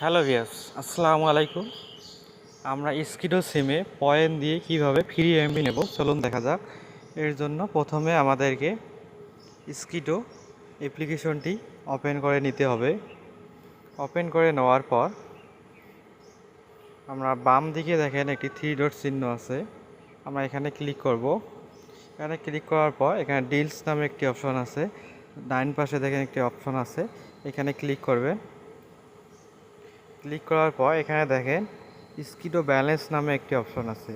Hello ভিয়াস আসসালামু আলাইকুম। আমরা স্কিডো সিমে পয়েন্ট দিয়ে কীভাবে ফ্রি এমবি নেব, চলুন দেখা যাক। এর জন্য প্রথমে আমাদেরকে স্কিডো অ্যাপ্লিকেশনটি ওপেন করে নিতে হবে। ওপেন করে নেওয়ার পর আমরা বাম দিকে দেখেন একটি থ্রি ডট চিহ্ন আছে। আমরা এখানে ক্লিক করব। এখানে ক্লিক করার পর এখানে ডিলস নামে একটি অপশন আছে। ডাইন পাশে দেখেন একটি অপশন আছে। এখানে ক্লিক করবেন। ক্লিক করার পর এখানে দেখেন স্কিডো ব্যালেন্স নামে একটি অপশন আছে।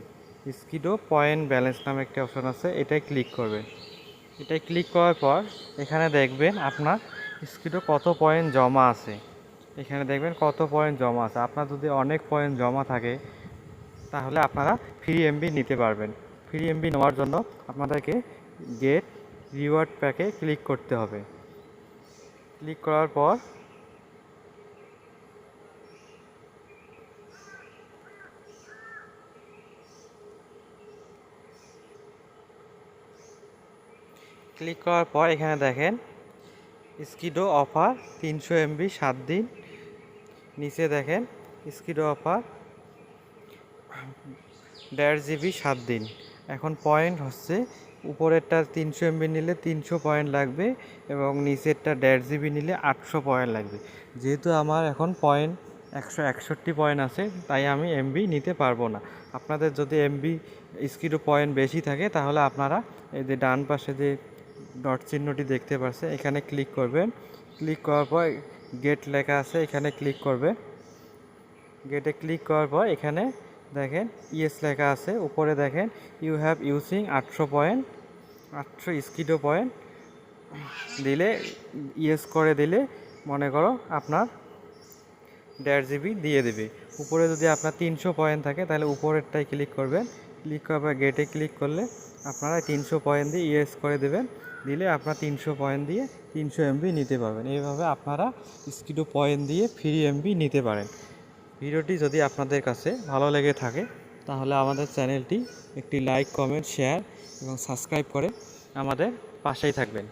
স্কিডো পয়েন্ট ব্যালেন্স নামে একটি অপশন আছে, এটাই ক্লিক করবেন এটাই ক্লিক করার পর এখানে দেখবেন আপনার স্কিডো কত পয়েন্ট জমা আছে। এখানে দেখবেন কত পয়েন্ট জমা আছে। আপনার যদি অনেক পয়েন্ট জমা থাকে, তাহলে আপনারা ফ্রি এমবি নিতে পারবেন। ফ্রি এমবি নেওয়ার জন্য আপনাদেরকে গেট, রিওয়ার্ড প্যাকে ক্লিক করতে হবে। ক্লিক করার পর ক্লিক করার পর এখানে দেখেন, স্কিডো অফার তিনশো এমবি সাত দিন। নিচে দেখেন, স্কিডো অফার দেড় জিবি সাত দিন। এখন পয়েন্ট হচ্ছে, উপরেরটা তিনশো এমবি নিলে তিনশো পয়েন্ট লাগবে এবং নিচেরটা দেড় জিবি নিলে আটশো পয়েন্ট লাগবে। যেহেতু আমার এখন পয়েন্ট একশো একষট্টি পয়েন্ট আছে, তাই আমি এমবি নিতে পারব না। আপনাদের যদি এমবি স্কিডো পয়েন্ট বেশি থাকে, তাহলে আপনারা এই যে ডান পাশে যে ডট চিহ্নটি দেখতে পাচ্ছে এখানে ক্লিক করবেন ক্লিক করার পর গেট লেখা আছে, এখানে ক্লিক করবে। গেটে ক্লিক করার পর এখানে দেখেন ইয়েস লেখা আছে, উপরে দেখেন ইউ হ্যাভ ইউজিং আটশো পয়েন্ট আটশো স্কিডো পয়েন্ট দিলে ইয়েস করে দিলে মনে করো আপনার দেড় জিবি দিয়ে দেবে। উপরে যদি আপনার তিনশো পয়েন্ট থাকে, তাহলে উপরেরটাই ক্লিক করবেন। ক্লিক করার পর গেটে ক্লিক করলে আপনারা তিনশো পয়েন্ট দিয়ে ইয়েস করে দেবেন। দিলে আপনারা তিনশো পয়েন্ট দিয়ে তিনশো এমবি নিতে পারবেন। এইভাবে আপনারা স্কিডো পয়েন্ট দিয়ে ফ্রি এমবি নিতে পারেন। ভিডিওটি যদি আপনাদের কাছে ভালো লেগে থাকে, তাহলে আমাদের চ্যানেলটি একটি লাইক, কমেন্ট, শেয়ার এবং সাবস্ক্রাইব করে আমাদের পাশেই থাকবেন।